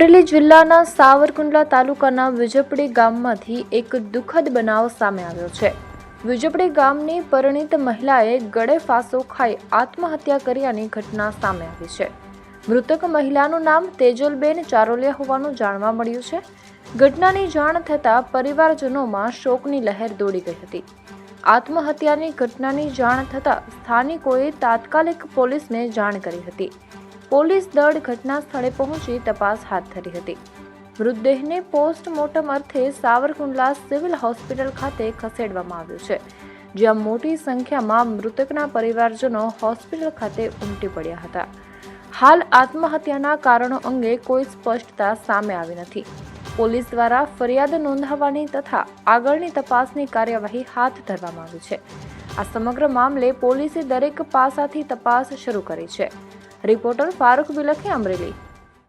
અમરેલી જિલ્લાના સાવરકુંડલા તાલુકાના વિજપડી ગામમાંથી એક દુઃખદ બનાવ સામે આવ્યો છે. વિજપડી ગામની પરિણીત મહિલાએ ગળે ફાંસો ખાઈ આત્મહત્યા કર્યાની ઘટના સામે આવી છે. મૃતક મહિલાનું નામ તેજલબેન ચારોલિયા હોવાનું જાણવા મળ્યું છે. ઘટનાની જાણ થતાં પરિવારજનોમાં શોકની લહેર દોડી ગઈ હતી. આત્મહત્યાની ઘટનાની જાણ થતાં સ્થાનિકોએ તાત્કાલિક પોલીસને જાણ કરી હતી. પોલીસ દળ ઘટના સ્થળે પહોંચી તપાસ હાથ ધરી હતી. મૃતદેહને પોસ્ટમોર્ટમ અર્થે સાવરકુંડલા સિવિલ હોસ્પિટલ ખાતે ખસેડવામાં આવ્યો છે, જ્યાં મોટી સંખ્યામાં મૃતકના પરિવારજનો હોસ્પિટલ ખાતે ઉમટી પડ્યા હતા. હાલ આત્મહત્યાના કારણો અંગે કોઈ સ્પષ્ટતા સામે આવી નથી. પોલીસ દ્વારા ફરિયાદ નોંધાવવાની તથા આગળની તપાસની કાર્યવાહી હાથ ધરવામાં આવી છે. આ સમગ્ર મામલે પોલીસે દરેક પાસાથી તપાસ શરૂ કરી છે. રિપોર્ટર ફારૂક બિલખી અમરેલી